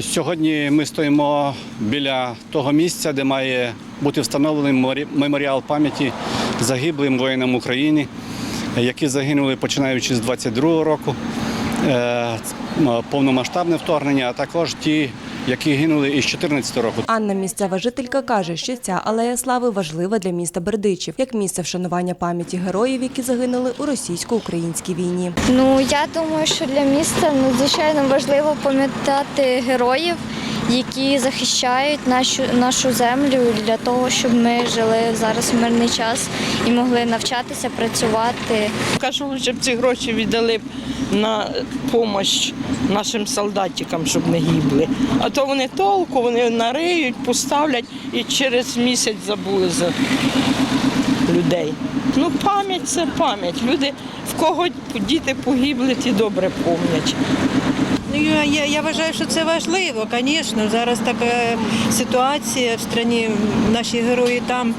Сьогодні ми стоїмо біля того місця, де має бути встановлений меморі- меморіал пам'яті загиблим воїнам України, які загинули починаючи з 22-го року, е, повномасштабне вторгнення, а також ті, які гинули із 14-го року. Анна, місцева жителька, каже, що ця алея слави важлива для міста Бердичів, як місце вшанування пам'яті героїв, які загинули у російсько-українській війні. Ну я думаю, що для міста надзвичайно важливо пам'ятати героїв, які захищають нашу нашу землю для того, щоб ми жили зараз в мирний час і могли навчатися працювати. Кажу, щоб ці гроші віддали б на допомогу нашим солдатикам, щоб не гибли. А то вони толку, вони нариють, поставлять і через місяць забули за людей. Ну, пам'ять це пам'ять. Люди, в кого діти погибли, ті добре пам'ять. Ну, я, я, я вважаю, що це важливо, звісно. Зараз така ситуація в країні, наші герої там.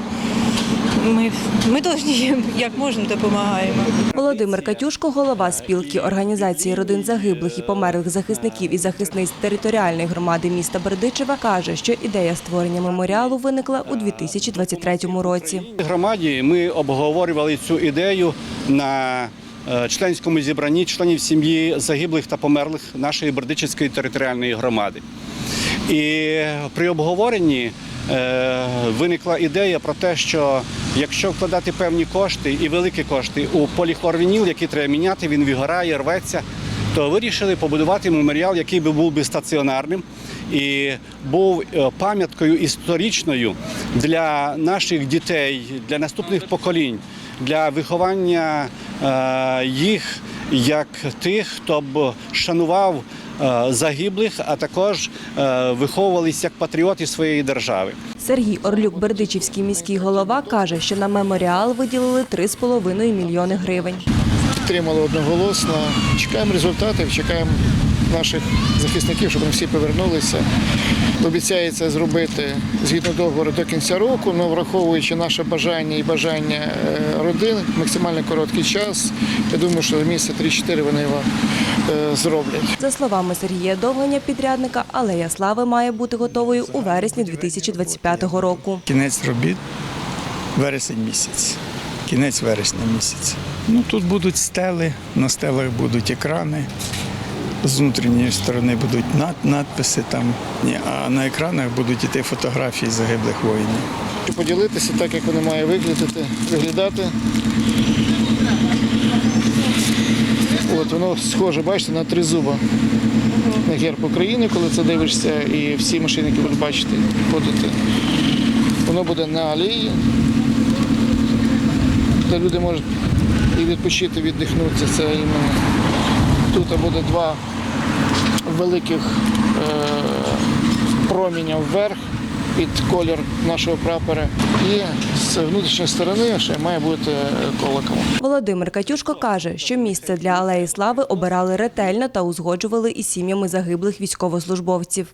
Ми, ми повинні як можемо допомагаємо. Володимир Катюшко, голова спілки організації родин загиблих і померлих захисників і захисниць територіальної громади міста Бердичева, каже, що ідея створення меморіалу виникла у 2023 році. В громаді ми обговорювали цю ідею на членському зібранні членів сім'ї загиблих та померлих нашої Бердичівської територіальної громади. І при обговоренні е, виникла ідея про те, що якщо вкладати певні кошти і великі кошти у поліхлорвініл, який треба міняти, він вигорає, рветься, то вирішили побудувати меморіал, який би був би стаціонарним і був е, пам'яткою історичною для наших дітей, для наступних поколінь, для виховання е, їх як тих, хто б шанував е, загиблих, а також е, виховувались як патріоти своєї держави. Сергій Орлюк, Бердичівський міський голова, каже, що на меморіал виділили 3,5 мільйони гривень. підтримали одноголосно. Чекаємо результатів, чекаємо наших захисників, щоб вони всі повернулися. Обіцяється зробити згідно договору до кінця року, але враховуючи наше бажання і бажання е, родин, максимально короткий час. Я думаю, що місяця 3-4 вони його е, зроблять. За словами Сергія Довганя, підрядника, алея слави має бути готовою у вересні 2025 року. Кінець робіт вересень місяць. Кінець вересня місяця. Ну тут будуть стели, на стелах будуть екрани. З внутрішньої сторони будуть над, надписи там, а на екранах будуть іти фотографії загиблих воїнів. Поділитися так, як вони мають виглядати, виглядати. От воно схоже, бачите, на три зуба. На герб України, коли це дивишся, і всі машини, які будуть бачити, ходити. Воно буде на алеї, де люди можуть і відпочити, віддихнутися. Це іменно тут буде два великих е, проміня вверх під колір нашого прапора. І з внутрішньої сторони ще має бути колокол. Володимир Катюшко каже, що місце для алеї слави обирали ретельно та узгоджували із сім'ями загиблих військовослужбовців.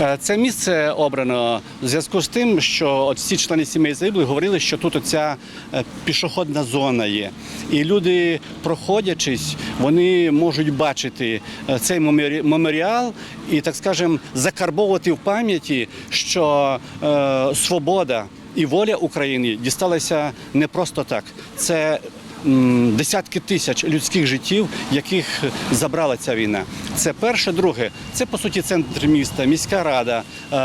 Е, Це місце обрано в зв'язку з тим, що от всі члени сімей загиблих говорили, що тут оця е, пішохідна зона є. І люди, проходячись, вони можуть бачити е, цей меморі- меморіал і, так скажемо, закарбовувати в пам'яті, що е, свобода і воля України дісталася не просто так. Це десятки тисяч людських життів, яких забрала ця війна. Це перше, друге, це по суті центр міста, міська рада, е,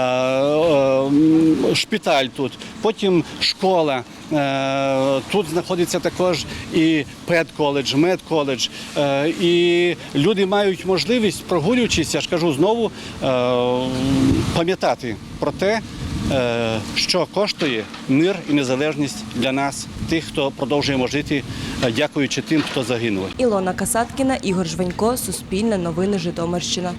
е, шпиталь тут, потім школа. Е, Тут знаходиться також і педколедж, медколедж. І люди мають можливість, прогулюючись, я ж кажу знову, пам'ятати про те, що коштує мир і незалежність для нас, тих, хто продовжуємо жити, е, дякуючи тим, хто загинув. Ілона Касаткіна, Ігор Жвенько, Суспільне новини Житомирщина.